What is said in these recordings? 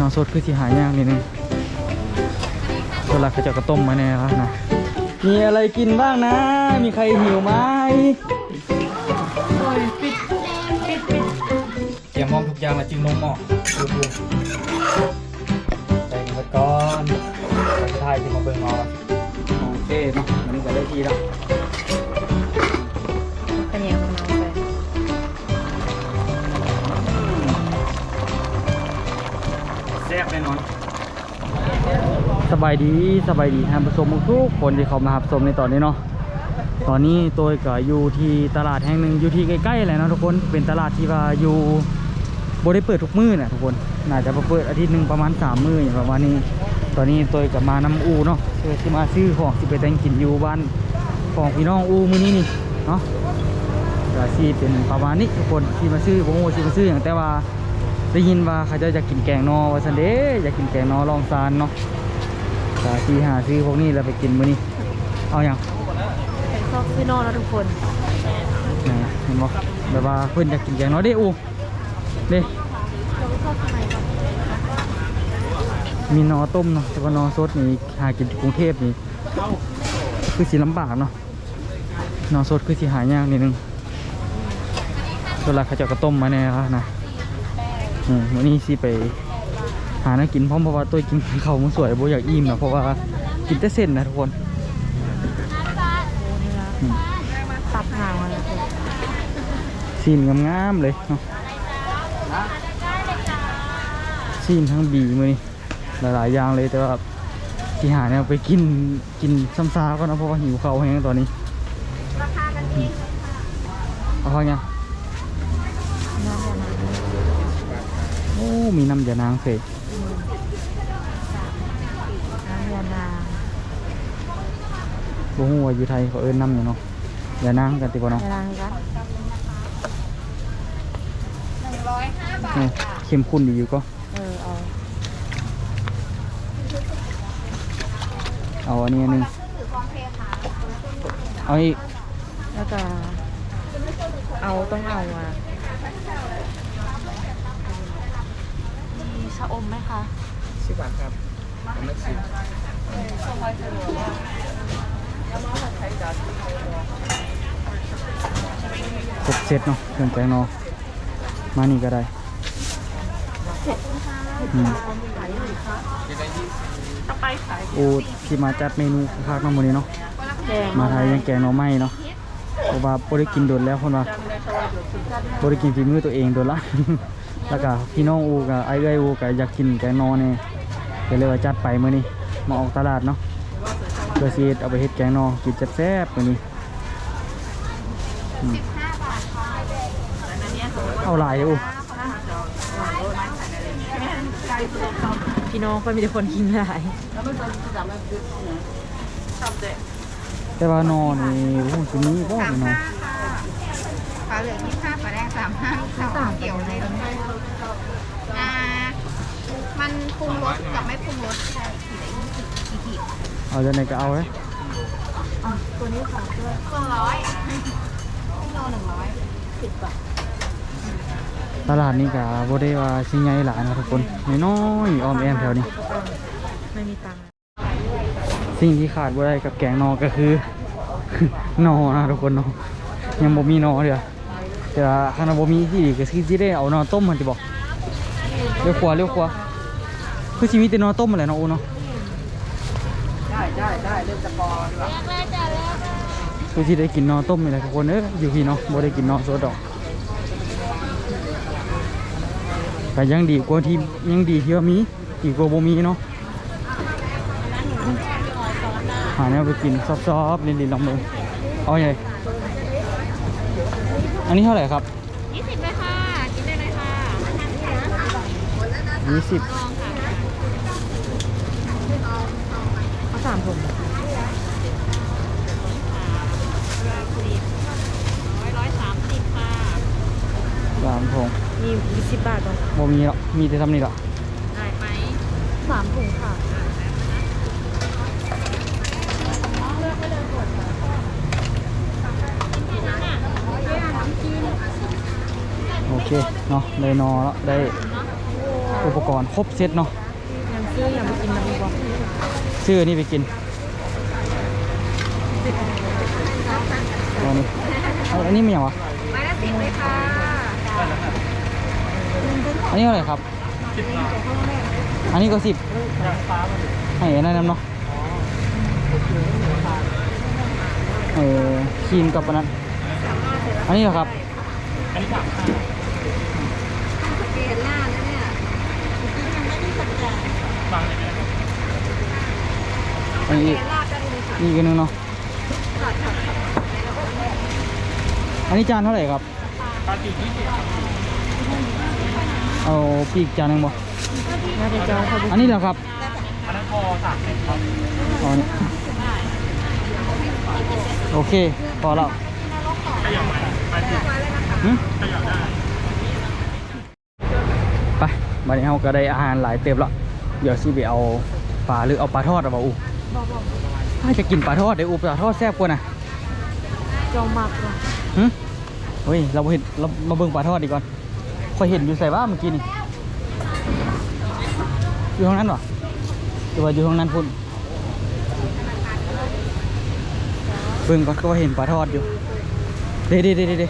นอสดคือสิหายากนิดนึงตัวหลักเขาจะกระต้มมาแน่ครับนะ มีอะไรกินบ้างนะ มีใครหิวไหมเตรียมห้องทุกอย่างแล้วจึงลงหม้อดูดูใจหมดก่อนสุดท้ายที่มาเบิ่งเอาโอเคเนาะมันก็ได้ทีแล้ว ซ่บแน่นอนสบายดีสบายดีท่านผู้ชมทุกคนที่เขามารับชมในตอนนี้เนาะตอนนี้ตัวก็อยู่ที่ตลาดแห่งหนึ่งอยู่ที่ใกล้ๆแหละเนาะทุกคนเป็นตลาดที่ว่าอยู่บได้เปิดทุกมื้อน่ะทุกคนน่าจะเปิดอาทิตย์หนึ่งประมาณสามมื้ออย่างประมาณนี้ ตอนนี้ตัวก็มาน้ำอูเนาะเพื่อที่มาซื้อของที่ไปแต่งกินอยู่บ้านของพี่น้องอูมื้อนี้นี่เนาะก็ที่เป็นประมาณนี้ทุกคนที่มาซื้อผมโมที่มาซื้ออย่างแต่ว่า ได้ยินว่าเขาจะอยากกินแกงนอว่าซันเด้อยากกินแกงนอลองซานเนาะสาที่หาซื้อพวกนี้แล้วไปกินมื้อนี้ เอาอย่างเป็นซอกซี่นอนแล้วทุกคนไหนเห็นบ่แบบว่าเพิ่นอยากกินแกงนอเด้อูเด้มีนอต้มเนาะแต่ว่านอสดนี่หากินที่กรุงเทพนี่คือสิลำบากเนาะนอสดคือสิหายากนิดนึงเวลาเขาเจะกระต้มมาแน่ครับนะอืม วันนี้สิไปหาน้ากินพร้อมเพราะว่าตัวกินข้าวมันสวยโบอยากอิ่มนะเพราะว่ากินแต่เส้นนะทุกคนอืมตับหางมาแล้วทุกคนซีนงามๆเลยเนาะซีนทั้งบีมือนี่หลายๆอย่างเลยแต่ว่าที่หาเนี่ยไปกินกินซ้ำซาก็นะเพราะว่าหิวข้าวแห้งตอนนี้อืมเอาเข้าไง น้ำยานาง โอ้ มีน้ำยานางเสกน้ำยานางบ่ฮู้ว่าอยู่ไทยเขาเอิ้นน้ำอย่างเนาะยานางกันติบ่เนาะยานางกันเออเข้มข้นดีอยู่ก็ เออเอาเอาอันนี้อันหนึงเอาอีกแล้วก็เอาต้องเอามา ชะอมไหมคะสิบบาทครับไม่สิบครบเซตเนาะเครื่องแกงเนาะมานี่ก็ได้อืมโอ้ที่มาจัดเมนูภาคน้ำมันนี้เนาะแดงมาไทยยังแกงหน่อไม้เนาะเพราะว่าบ่ได้กินโดนแล้วคนว่าบ่ได้กินฝีมือตัวเองโดนละ แล้วก็พี่น้องอูกับไอ้เอ้ยอูก็อยากกินแกงหนอเนี่ยก็เลยว่าจัดไปมื้อนี้มาออกตลาดเนาะเพื่อสิเฮ็ดเอาไปเฮ็ดแกงหนอกินแซ่บๆมื้อนี้อืมเอาหลายเด้ออูพี่น้องก็มีแต่คนกินหลายแต่ว่าหนอนี่โอ้โหสิมีบ่เนาะปลาเหลืองยี่ห้าปลาแดงสามห้าสามเกี่ยวเลยอ่ามันปรุงรสกับไม่ปรุงรสขีดละยี่สิบกี่ขีดเอาจังไดก็เอาเด้อตัวนี้ค่ะด้วยสองร้อยโลหนึ่งร้อยสิบบาทตลาดนี้ก็บ่ได้ว่าสิใหญ่หลายนะทุกคนน้อยๆอ้อมแอมแถวนี้ไม่มีตังค์สิ่งที่ขาดบ่ได้กับแกงหนอก็คือหนอนะทุกคนเนาะยังบ่มีหนอเด้อ แต่ว่าคันว่าบ่มีที่ดีก็คือสิได้เอาหนอต้มมันสิบอกเร็วขวาเร็วขวาคือสิมีแต่หนอต้มนั่นแหละเนาะโอเนาะได้ได้ได้เริ่มจะปอดีกว่าคือสิได้กินหนอต้มนี่แหละทุกคนเอ้ออยู่พี่เนาะบ่ได้กินหนอสดดอกแต่ยังดีกว่าที่ยังดีที่ว่ามีดีกว่าบ่มีเนาะหาแนวไปกินซอฟๆลินๆลองดูเอาใหญ่ อันนี้เท่าไหร่ครับยี่สิบเลยค่ะ กินได้เลยค่ะยี่สิบเอาสามถุงร้อยร้อยสามสิบค่ะสามถุงมียี่สิบบาทก่อนโมมีหรอกมีแต่ทำนี่หรอกได้ไหมสามถุงค่ะ โอเคเนาะได้นอแล้วได้อุปกรณ์ครบเซตเนาะยังซื้อยังไม่กินมันดีกว่าซื้อนี่ไปกินอันนี้อันนี้มีอย่างวะไม้ละสิบเลยค่ะอันนี้เท่าไรครับอันนี้ก็สิบให้อันนั้นำเนาะเออครีมกับอันนั้นอันนี้เหรอครับเปลี่ยนหน้าแล้วเนี่ยอันนี้อีกลาบได้เลยค่ะอีกอันหนึงเนาะอันนี้จานเท่าไหร่ครับเอาปีกจานหนึ่งบ่น่าจะจองเขาอันนี้เหรอครับอันนั้นพอสามสิบครับอ๋อนี่โอเค พอแล้วหึไปบัด นี้เราก็ได้อาหารหลายเต็มแล้วเดี๋ยวสิไปเอาปลาหรือเอาปลาทอดเอาบ่อูถ้าจะกินปลาทอดเดี๋ยวอูปลาทอดแซ่บกว่านะจองมากกว่าหึเฮ้ยเราบ่เห็นเรามาเบิ่งปลาทอดดีก่อนคอยเห็นอยู่ใส่ว่าเมื่อกี้นี่อยู่ห้องนั้นเหรอหรือว่าอยู่ห้องนั้นพุ่นเบิ่งก่อนก็ว่าเห็นปลาทอดอยู่เด้เด้เด้เด้เด้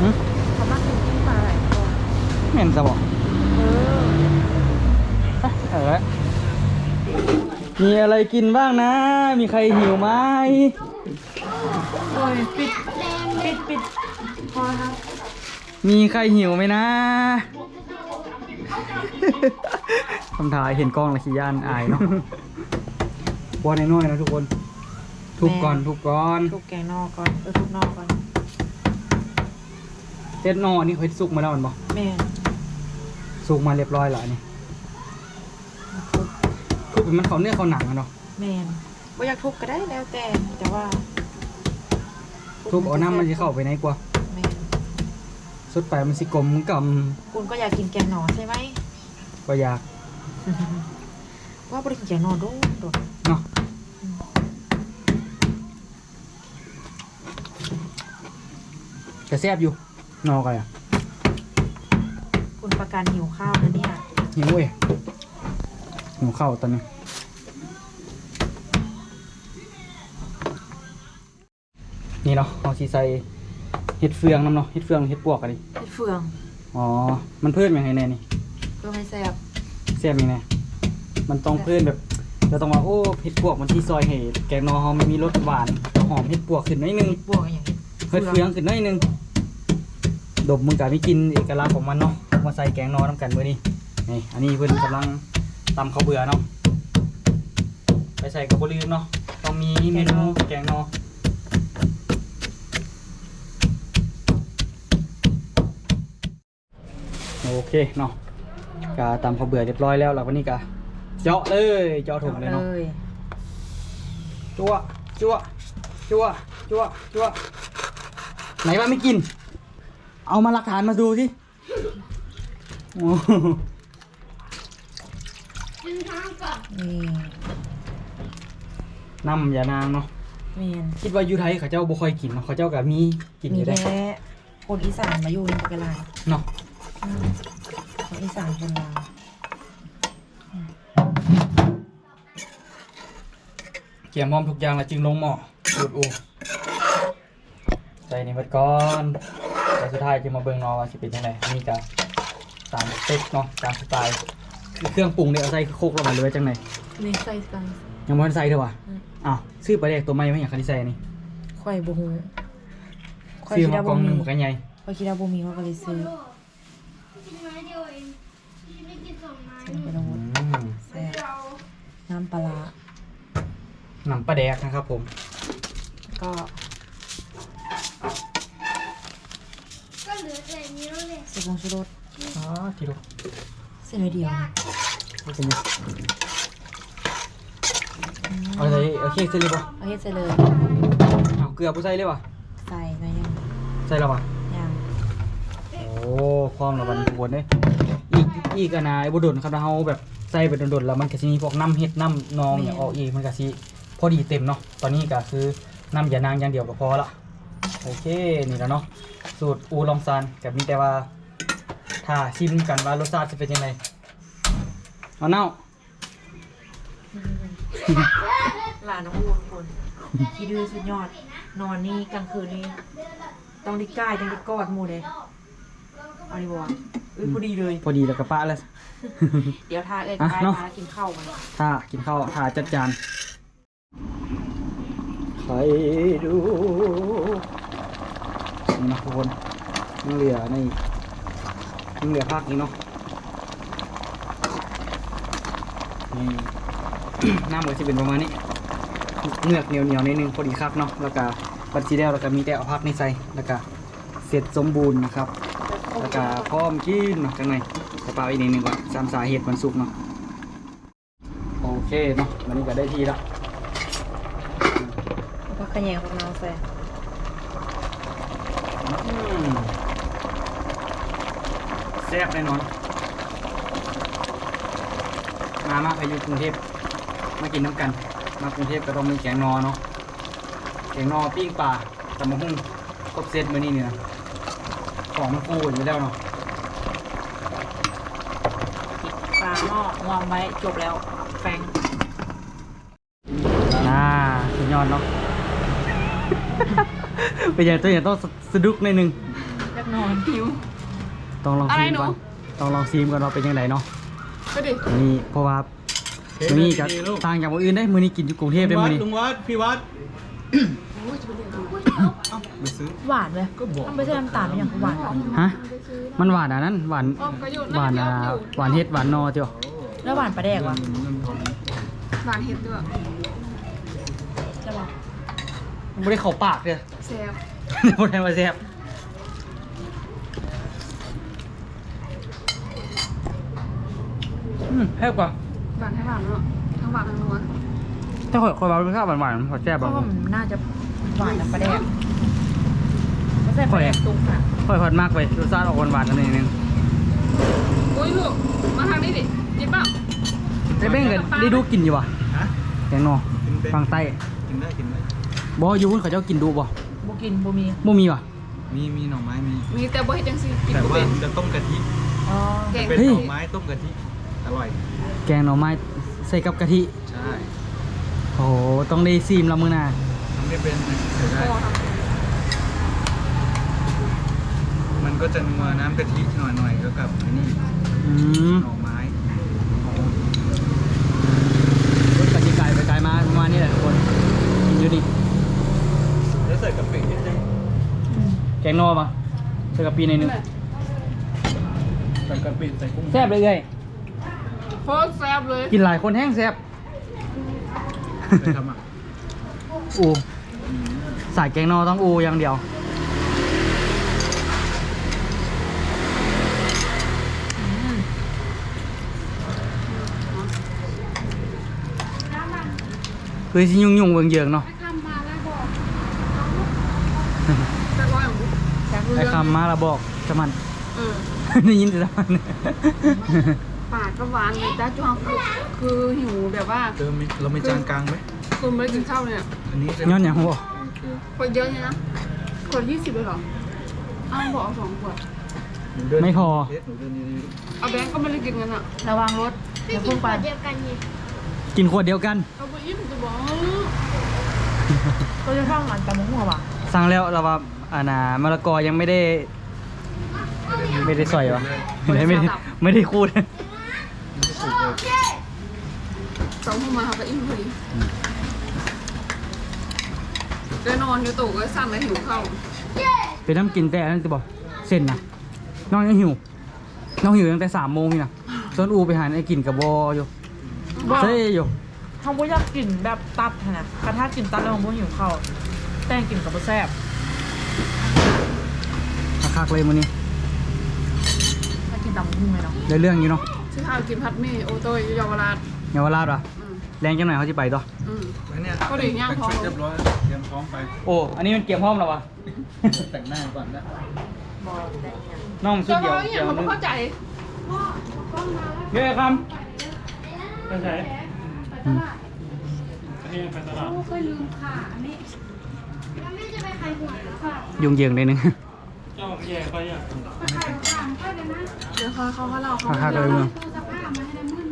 หึ เขามากกินกินปลาไหลก่อน แม่น ซะบอกเออเออมีอะไรกินบ้างนะ มีใครหิวไหมโอ้ยปิดปิดปิดพอครับ มีใครหิวไหมนะ คำถายเห็นกล้องและขี้ย่านอายเนาะบอลน้อยๆนะทุกคน ทุบก่อนทุบก่อนทุกแกงนอกก่อนเออทุกนอกก่อนเฮ็ดนอนี่เฮ็ดสุกมาแล้วแมันบอกแม่น สุกมาเรียบร้อยแล้วอันนี่ทุบคือเป็นมันเขาเนื้อเขาหนังอะเนาะแม่นบ่อยากทุบก็ได้แล้วแต่แต่ว่าทุบเอาน้ำมันจะเข้าไปในกว่าแม่นสุดไปมันสิกลมกคุณก็อยากกินแกงหนอใช่ไหมำก็อยากว่าบริกินแกงหนอโดนโดนเนาะจะแซ่บอยู่นอกันอะคุณ ประกันหิวข้าวนะเนี่ยหิวเว้ยหิวข้าวตอนนี้ นี่เนาะเอาสีใส่เห็ดเฟืองน้ำเนาะเห็ดเฟืองเห็ดปวกกันดิไอ้เฟือง อ๋อ มันเพิ่มยังไงแน่นี่เพื่อไม่แซ่บแซ่บยังไงมันต้องเพิ่มแบบเราต้องว่าโอ้เห็ดปวกมันที่ซอยเห็ดแกงนอหอมมันมีรสหวานหอมเห็ดปวกขึ้นหน่อยนึงบวกอย่างนี้เห็ดเฟืองขึ้นหน่อยนึงดมมึงกับมีกลินเอกลักษณ์ของมันเนาะเอา มาใส่แกงนอน้ำกันมื้อนี้นี่อันนี้เพิ่นกำลังตำข้าวเบื่อเนาะไปใส่กับบลืมเนาะต้องมีเมนูแกงนอโอเคเนาะกาตำข้าวเบื่อเรียบร้อยแล้วเราวันนี้กะเจาะเลยเจาะถุงเลยเนาะเลยจั่วจั่วจั่วจั่วจั่วไหนว่าไม่กิน เอามาหลักฐานมาดูสิ โอ้โหนี่น้ำยานางเนาะเมียนคิดว่าอยู่ไทยเขาเจ้าบ่ค่อยกินเนาะเขาเจ้าก็มีกินอมียู่ได้แค่คนอีสานมาอยู่นี่เป็นไรเนาะอืมคนอีสานคนลาวเกี่ยมพร้อมทุกอย่างแล้วจึงลงหม้อดูดอูใส่นี่ไว้ก่อนแล้วสุดท้ายจึงมาเบิ่งเนาะว่าสิเป็นจังไดนี่ก็ ตามสเต็ปเนาะตามสไตล์คือเครื่องปรุงเนี่ยเอาใส่โคกแล้วมันเหลือจังไดนี่ใส่กัน ยังบ่ทันใส่เด้อว่ะอืม อ้าวซื้อปลาแดกตัวใหม่มาอย่างคันที่ใส่นี่ข่อยบูฮูข่อยซื้อคิดมาว่ากล่บูองหนึมีงกันใหญ่ข่อยคิดว่าบูมีเขาก็เลยซื้อซื้อไปลงอืมแซ่บน้ำปลาร้าหนังปลาแดกนะครับผมก็ก็เหลือแต่นี้แล้วเลยใส่ผงชูรส อ๋อทีดูใส่หน่อยเดียวเอาเป็นไงเอาใส่เอาเค้กใส่เลยป่ะเอาเฮ็ดใส่เลยเอาเกลือผู้ใส่เลยป่ะใส่หน่อยยังใส่แล้วป่ะยังโอ้พร้อมแล้วบัดนบวนเด้อีกอีกอันนะไอ้บุดนครับถ้าเฮาแบบใส่ไปโดนๆแล้วมันก็สิมีพวกน้ำเห็ดน้ำนองเนี่ยออกอีกมันก็สิพอดีเต็มเนาะตอนนี้ก็คือน้ำยานางอย่างเดียวก็พอละโอเคนี่แล้วเนาะสูตรอูลองซานกับมีแต่ว่า ถ้าชิมกันว่ารสชาติจะเป็นยังไงเอาเน่าหลานน้องอูทุกคนคิดดูสุดยอด นอนนี่กลางคืนนี่ต้องได้กายต้องได้กอดหมูเลยเอาดีบ่วะเอ้ยพอดีเลย พอดีแล้วกับป้าแล้วเดี๋ยวทาเอ้ยอะกายเนาะมากินข้าวมันถ้ากินข้าวถ้าจัดจานไข่ดูนี่นะทุกคนยังเหลือใน ยังเหลือภาคนี้เนาะนี่น้ำก็จะเป็นประมาณนี้เนือกเหนียวเหนียวๆนิดนึงพอดีคักเนาะแล้วก็บัดซีเดลแล้วก็มีแต่เอาพักในใส่แล้วก็เสร็จสมบูรณ์นะครับแล้วก็พร้อมกินเนาะจังไงกระเป๋าอีกนิดนึงก่อนสามสาเหตุมันสุกร์เนาะโอเคเนาะวันนี้ก็ได้ทีแล้วแล้วก็ขยงของเราแฟนอืมแซ่บแน่นอน มามาพายุกรุงเทพมากินน้ำกัน มากรุงเทพก็ต้องมีแกงนอเนาะแกงนอปิ้งปลาตำมะฮุ่งครบเซตมื้อนี้เนี่ยของมันฟูอยู่แล้วเนาะปลาหม้อวางไว้จบแล้วแฟงน่าสุดยอดเนาะเป็นอย่างตัวอย่างต้องสะดุกในอยหนึงอยากนอนผิว ต้องลองซีมก่อนต้องลองซีมก่อนว่าเป็นยังไงเนาะก็ดินี่เพราะว่ามื้อนี้ก็ต่างจากมื้ออื่นได้มื้อนี้กินอยู่กรุงเทพได้มื้อนี้ลุงวัดพี่วัดหวานเลยต้องไปใช้น้ำตาลไม่อย่างหวานฮะมันหวานอะนั้นหวานหวานอะหวานเฮ็ดหวานนอเจ้าแล้วหวานปลาแดกวะหวานเห็ดด้วยใช่ปะบ่ได้เข้าปากเด้อแซ่บบ่ได้มาแซ่บ อืมแซ่บกว่าหวานให้หวานเนาะทั้งหวานทั้งนัวถ้าข่อยข่อยว่ารสชาติหวานๆมันพอแซ่บเพบ่ราะว่ามันน่าจะหวานกับปลาแดกไม่ใช่ปลาแดกตุ้งค่ะข่อยฮอดมากไปรสชาติออกหวานๆกันนิดนึงอุ้ยลูกมาทางนี้ดิยิบเปล่าได้เบ้งก็ได้ดูกินอยู่ว่ะฮะแกงนอกินเป็นฟังใต้กินได้กินได้บ่อยู่พุ่นเขาเจ้ากินดูบ่บูกินบูมีบ่มีว่ะมีมีหน่อไม้มี มีแต่บ่เฮ็ดจังซี่กินแต่บ่ว่าเป็น จะต้มกะทิอ๋อ แกงเป็นเฮ้ยหน่อไม้ต้มกะทิ อร่อย แกงหน่อไม้ใส่กับกะทิใช่โอ้โหต้องได้ซีมละมื้อหน้าทำไม่เป็นเสียได้ มันก็จะนัวน้ำกะทิหน่อยหน่อยๆก็กับอันนี้อืมหน่อไม้รถกะทิไก่ไปไกลมาประมาณนี้แหละทุกคนกินอยู่ดิแล้วใส่กะปินิดนึงแกงนอปะใส่กะปิในอยหนึงใส่กะปิใส่กุ้งแซ่บเลยเอ้ย โคตรแซ่บเลยกินหลายคนแห้งแซ่บใส่ทำอะอูสายแกงนอต้องอูอย่างเดียว คือสิยุ่งยุ่งๆเวิงเยิงเนาะแต่ร้อยของกูแซ่บไอ้เรื่องคำมาละบอกจะมันเออได้ยินแต่มันปา กก็หวานเลยแต่จ้องคือคือหิวแบบว่า เติมมีเราไม่จานกลางไหมคุณไม่ได้กินข้าวเลยอะอันนี้จะย้อนอย่างบ่คนเยอะเลยนะคนยี่สิบเลยเหรออ้าวบอกเอาสองขวดหนูเดินไม่พอเทสหนูเดินดีเอาแบงก์ก็ไม่ได้กินกันอะระวังรถไม่อย่ากิเพิ่นงขไปวดเดียวกันนี่กินขวดเดียวกัน เอาไปอิ่มจะบอกเราจะฟังหลานตะมุงหัววะสั่งแล้วเราว่าอ่านามะละกอยังไม่ได้ ไม่ได้สอยวะไม่ได้ไม่ได้ไม่ได้คูด สองทุ่มมาเขาไปอิ่มพอดีก็นอนอยู่ตู่ก็สั่นเลยหิวข้าวเป็นน้ำกินแต่อันนั้นจะบอกเส้นนะน้องยังหิว น้องหิวตั้งแต่สามโมงนี่นะส่วนอูไปหาไอ้กินกับบออยู่เซ่อยู่เขาบ่อยากกินแบบตับนะกระทะกินตับแล้วมันบ่หิวข้าวแต่งกินกับบ่แซ่บคักๆเลยมื้อนี้ถ้ากินตำมุงไหมเนาะได้เรื่องอยู่เนาะ ชื่อข้าวกินผัดหมี่โอโต้ยเยาวราชเยาวราชวะอืมแรงจังหน่อยเขาจะไปต่ออืมๆแล้วเนี่ยก็ดีย่างพอแต่งชุดเรียบร้อยเตรียมพร้อมไปโอ้ อันนี้มันเกียมพร้อมแล้ววะแต่งหน้าก่อนนะบ่ได้เนี่ยน้องชุดเจ้าเดียวเขาอย่างเดียวนึงเขาไม่เข้าใจเยอะคำไปไหนโอ้เคยลืมขานี่แล้วแม่จะไปขายหัวหรือเปล่ายุ่งเหยิงเลยนึงไปขายหัวสามก็เดี๋ยวนะ เดี๋ยวเขาเขาก็เล่าเขาคักๆเลยมึงดูสภาพมาให้ได้มื่น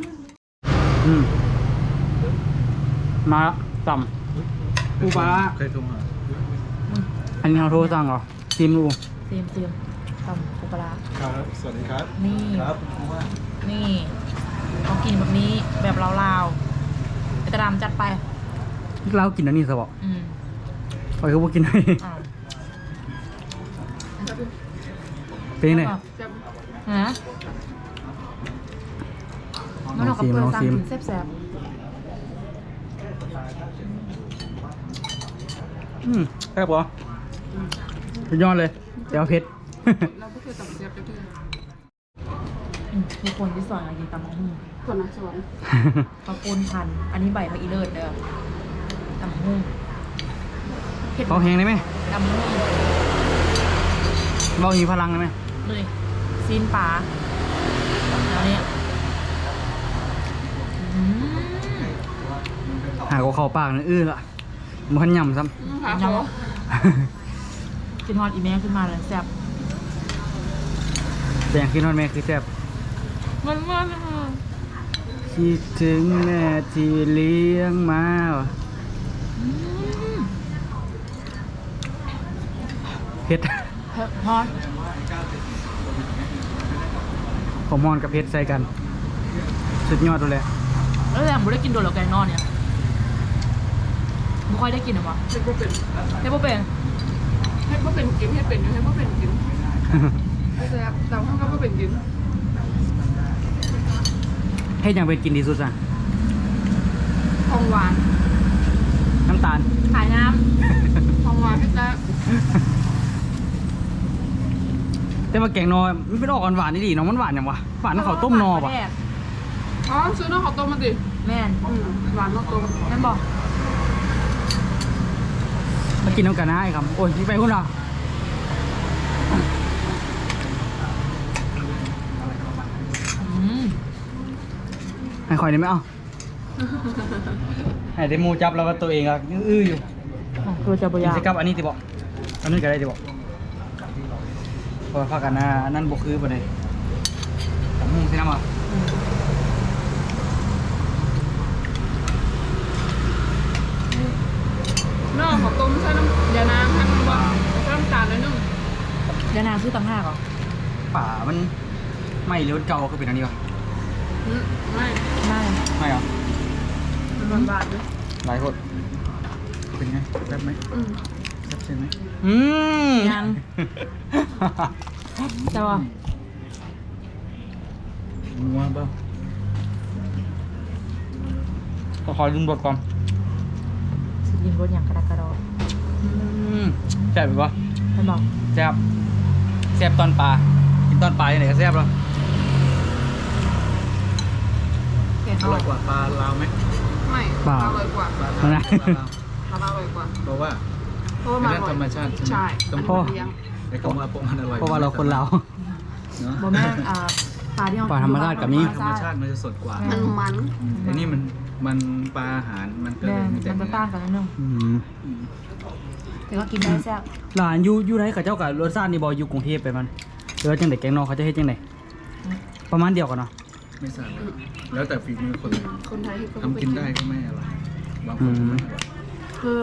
อืมมาละต่ปูปลาเคยโทรหาำอันนี้เราโทรสั่งเหรอซิมดูเตรียมเตรียมตำปูปลาร้าครับสวัสดีครับ นี่ ครับผมว่านี่เขากินแบบนี้แบบลาวๆไอ้ตะดำจัดไปเรากินอันนี้สบออืมคอยเขาบอกกินได้อ่าเป็นยังไง ฮะมันออกกับเปลือกสั่งกินแซ่บอืมแซ่บปะสุดยอดเลยเดี๋ยวเพชรๆอืมมีคนที่สอนอะไรกินตำมะฮุ่งคนนะสวนข้าวปุ้นพัน อันนี้ใบพระอีเลิศเด้อตำมะฮุ่งเผ็ดเขาแหงได้ไหมตำมะฮุ่งเรามีพลังได้ไหมเลย ซีนปลาแล้วเนี่ยอืมหากเขาปากนั่นอื้อละมันยำซ้ยังกินฮอดอีแม่ขึ้นมาเลยแซ่บำแต่อย่างที่นอนแม่คือแซ่บมันมันคิดถึงแม่ที่เลี้ยงมาว่ะเพชรฮอด ขอมอนกับเพชรใส่กัน สุดยอดเลยแล้วแต่บุได้กินโดนแล้วแกงนอนเนี่ยไม่ค่อยได้กินหรอวะเฮ็ดบ่เป็นเฮ็ดบ่เป็นเฮ็ดว่าเป็นกินเฮ็ดเป็นอยู่เฮ็ดว่าเป็นกินแต่แต่ห้องก็ว่าเป็นกินให้ยังเป็นกินดีสุดอะของหวาน น้ำตาลขายน้ของหวานพี่จ๊ะ แต่ว่าแกงนอมันเป็นออกหวานๆนี่ดีเนาะมันหวานอย่างวะหวานำน้ำเขาวต้มนอป่ะแม่อ๋อซื้อน้องข้าวต้มมาดิแม่นอืมหวานน้องต้มแม่นบอกมากินน้ำกันนะไอ้คำโอ้ยพี่ไปคุณเหรออืมให้คอยได้ไหมเอ้าให้ได้หมูจับแล้วก็ตัวเองอะยังอื้ออยู่ของตัวจะบกิยานสิกับอันนี้ติบอกอันนี้ก็ได้ติบอกเพราะว่าพักกันนะอันนั่นบกคือบ่ได้ผมมุ่งสินะมาน้องข้าวต้มใส่น้ำยาน้ำให้มันหวานใส่น้ำตาลหน่อยนึงยานางชื่อตังห้าเหรอป่ามันไม่เลี้ยวเก่าคือเป็นอันนี้วะอืมไม่ไม่ไม่เหรอมันหวานๆด้วยหลายคนเป็นไงแซ่บไหมอืมแซ่บ ใช่ไหมอืมยังแต่ว่านัวเปล่าก็ขอลืมบทก่อนสกินรสอย่างกระดกกระดออืมแซ่บอีกวะท่านบอกแซ่บแซ่บตอนปลากินตอนปลาอย่างไหนก็แซ่บแล้วแกงอทอร่อดยกว่าปลาลาวไหมไม่เปล่าอร่อยกว่าปลาเอานะลาวปลาอร่อยกว่าเพราะว่า เพราะว่าเป็มันนอเรื่ร่องอยธรรมชาติใช่ไหมใช่ต้องอันนี้เลี้ยงไอ้คำว่าพวกมันอร่อยเพราะว่าเราคนเรา เนอะบ่แม่นอ่าปลาที่เราปลาธรรมชาติกับนี่ ธรรมชาติมันจะสดกว่ามันมันไอ้นี่มันมันปลาอาหารมันก็แม่เลยนมีแต่มันจะต่างกันนิดนึงอืมอืมแต่ก็กินได้แซ่บหลานอยู่อยู่ไหนกับเจ้ากับรสชาตินี่บอยอยู่กรุงเทพไปมันเออจังไดแกงนอกเขาจะเฮ็ดจังไดประมาณเดียวกันเนาะ ไม่ทราบแล้วแต่ฝีมือคนคนไทยที่เขาทำกินได้ก็ไม่อร่อยบางคนก็ไม่อร่อย คือ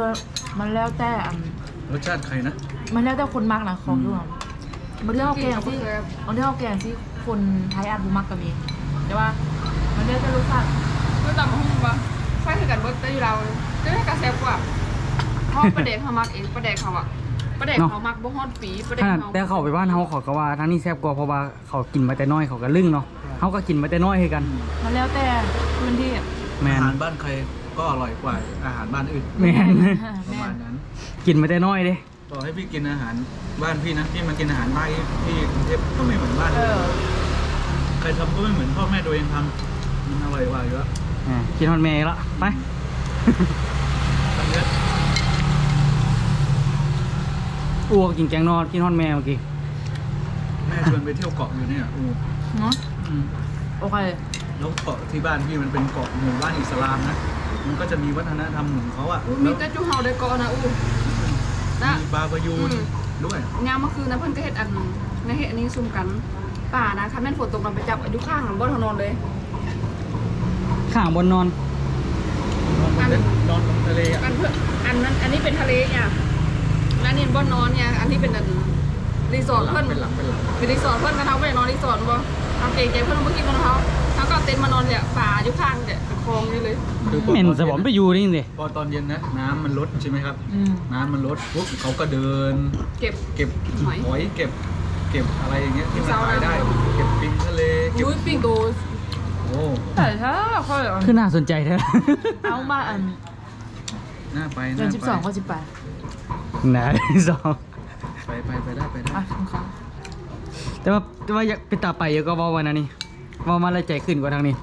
มันแล้วแต่อันรสชาติใครนะ มันแล้วแต่คนมักนะของด้วยบางทีเขาแกงที่บางทีเขาแกงที่คนไทยอาจบุมักก็มีแต่ว่า มันแล้วแต่รสชาติก็ตำหุ้งปะใช่คือกันเบิร์ตที่เราจะได้กระแซบกว่าเพราะประเด็กเขามักเองประเด็กเขาอะประเด็กเขามักบ่ฮอดปีประเด็กขนาดเขาแต่เขาไปบ้านเฮาเขาก็ว่าทั้งนี้แซ่บกว่าเพราะว่าเขากินมาแต่น้อยเขาก็ลึ่งเนาะเฮาก็กินมาแต่น้อยให้กัน มันแล้วแต่พื้นที่แมอานหารบ้านใคร ก็อร่อยกว่าอาหารบ้านอื่นแมนประมาณนั้นกินมาแต่น้อยเด้ต่อให้พี่กินอาหารบ้านพี่นะพี่มากินอาหารบ้านที่กรุงเทพก็ไม่เหมือนบ้านเออใครทำก็ไม่เหมือนพ่อแม่ตัวเองทำมันอร่อยกว่าอยู่แล้วอ่ากินฮอดแม่ละไป ทำเยอะอ้วกกินแกงนอดกินฮอดแม่เมื่อกี้แม่ชวนไปเที่ยวเกาะอยู่เนี่ยอูเนาะอืมโอเคแล้วเกาะที่บ้านพี่มันเป็นเกาะหมู่บ้านอิสลามนะ มันก็จะมีวัฒนธรรมของเขาอะอุ๊ยแล้มีวแต่จูเฮาได้ก่อนนะอู้นะมีบาร์บีคิวอืมด้วยยามเมื่อคืนนะเพิ่นก็เฮ็ดอันในเฮ็ดอันนี้ซุ่มกัน ป่านะคันแม่นฝนตกเราไปจับอยู่ข้างบ่ถนนเลยข้างบนนอนนอนบนเต็นท์นอนบนทะเลอะอันเพื่ออันนั้นอันนี้เป็นทะเลเนี่ยแล้วนี่บ่อนอนเนี่ยอันนี้เป็นอันรีสอร์ทเพิ่นเป็นหลังเป็นหลังเป็นรีสอร์ทเพิ่นกันเฮาไปนอนรีสอร์ทบ่เอาเกรงใจเพิ่นเอาบ่กินของเขาเขา ก็เอาเต็นท์มานอนเนี่ยป่าอยู่ข้างเนี่ยคลองนี่เลย คือพอเห็นสมองไปอยู่นี่สิพอตอนเย็นนะ น้ำมันลดใช่ไหมครับ อืม น้ำมันลดปุ๊บเขาก็เดิน เก็บ เก็บหอยหอยเก็บ เก็บอะไรอย่างเงี้ยที่มันเสาขายได้น้ำเก็บปิงทะเลเก็บอุ้ยปิ่งโตโอ้แต่ถ้าค่อยเอาคือน่าสนใจแท้ เอามาอันน่าไปเดือน่านสิบไปสองก็สิบแปดนะสองไปไปไปได้ไปได้อะของเขาแต่ว่าแต่ว่าอยากไปตาไปเยอะก็ว่าวันนั้นนี่ ว่ามาละใจขึ้นกว่าทางนี้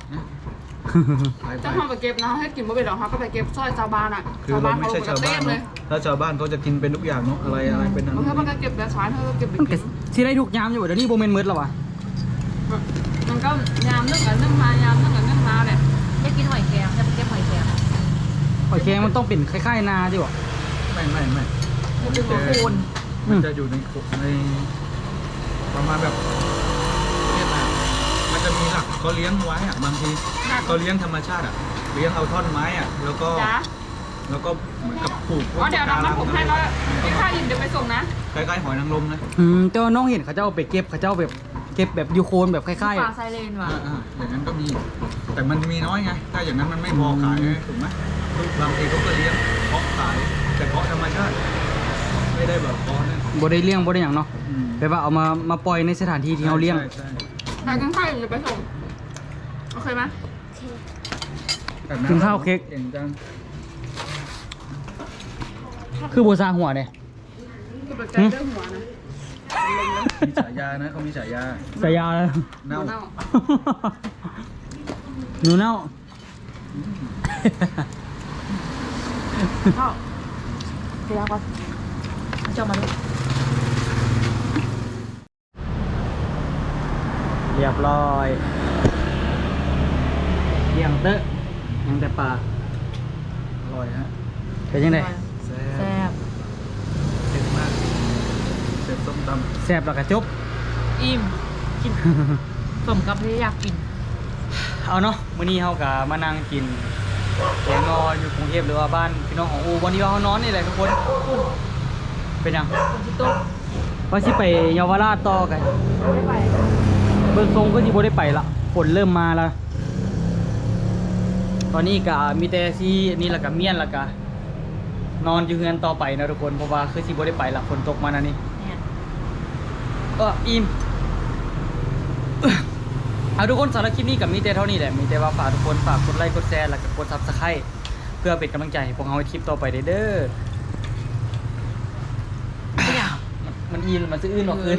ไปไปจะทำไปเก็บนะให้กินบ่เป็นหรอกเขาก็ไปเก็บซอยชาวบ้านอะคือชาวเราบ้านไม่เขาใช่ก็ชาวเต็บ้านมเลเนาะยถ้าชาวบ้านเขาจะกินเป็นทุกอย่างเนาะอะไรอะไรเป็นอันบางทีนั้นมันก็เก็บแบบสายเธอก็เก็บไปมันก็กินสิได้ทุกยามอยู่เดี๋ยวนี้โบเมนมืดแล้ววะมันก็ยามนึ่งกับนึ่งมายามนึ่งกับนึ่งมาแหละได้กินหอยแครงจะไปเก็บหอยแครงหอยแครงมันต้องเป็นคล้ายๆนาดิวะ ไม่ไม่ไม่มันเป็นหัวโคนมันจะอยู่ในกลุ่มในประมาณแบบเรียกอะไร มันจะมีหลักเขาเลี้ยงไว้อะบางทีเขาเลี้ยงธรรมชาติอะเลี้ยงเอาท่อนไม้อะแล้วก็จ้าแล้วก็เหมือนกับปลูกพวอ๋กอเดี๋ยวนะมันผมให้แล้วพี่ข้ายินเดี๋ยวไปส่งนะคล้ายๆหอยนางรมนะอืมแต่ว่าน้องเห็นเขาเจ้าเอาไปเก็บเขาเจ้าแบบเก็บแบบอยูโคนแบบคล้ายปลาไซเรนว่ะอ่าๆอย่างนั้นก็มี แต่มันมีน้อยไง ถ้าอย่างนั้นมันไม่พอขายไงถูกไหมบางทีเขาก็เลี้ยงเพาะขายแต่เพาะธรรมชาติ ไม่ได้แบบเพาะนั่นๆบ่ได้เลี้ยงบ่ได้หยังเนาะอืมแบบว่าเอามามาปล่อยในสถานที่ที่เขาเลี้ยง ใช่ใช่ แต่กินข้าวยินเดี๋ยวไปส่งโอเคไหมแต่กินข้าวเค้ก เก่งจังคือบัวซาหัวเนี่ยคือแบบใจเรื่องหัวนะมีฉายานะเขามีฉายาสายยาเลย เน่าเน่าหนูเน่า ข้าวเดี๋ยวก่อนเอาเจ้ามาดู เรียบร้อยเลี้ยงเตอะยังแต่ปลาอร่อยฮะเป็นยังไงแซ่แซ่บบเผ็ดมากเผ็ดส้มตำแซ่บแล้วก็จบ อิ่มกินสมกับที่อยากกินเอาเนาะมื้อนี้เฮาก็มานั่งกินแกงงออยู่กรุงเทพหรือว่าบ้านพี่น้องของอูวันนี้เฮานอนนี่แหละทุกคน เป็นยังคนที่โต๊ะว่าสิไปเยาวราชต่อกันไม่ไป เบิ่งทรงก็สิบ่ได้ไปละฝนเริ่มมาแล้วตอนนี้ก็มีแต่สินี่แล้วก็เมียนแล้วก็นอนอยู่เฮือนต่อไปนะทุกคนเพราะว่าคือสิบ่ได้ไปละฝนตกมานะนี่เนี่ยเอออิมเอาทุกคนสำหรับคลิปนี้กับมีแต่เท่านี้แหละมีแต่ว่าฝากทุกคนฝากกดไลค์กดแชร์แล้วก็กดซับสไครต์เพื่อเป็นกำลังใจให้พวกเราในคลิปต่อไปเด้อเด้อไม่อยากมันมันอินมันซื้ออื่นออกคืน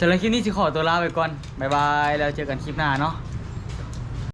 สำหรับคลิปนี้จะขอตัวลาไปก่อน บ๊ายบาย แล้วเจอกันคลิปหน้าเนาะ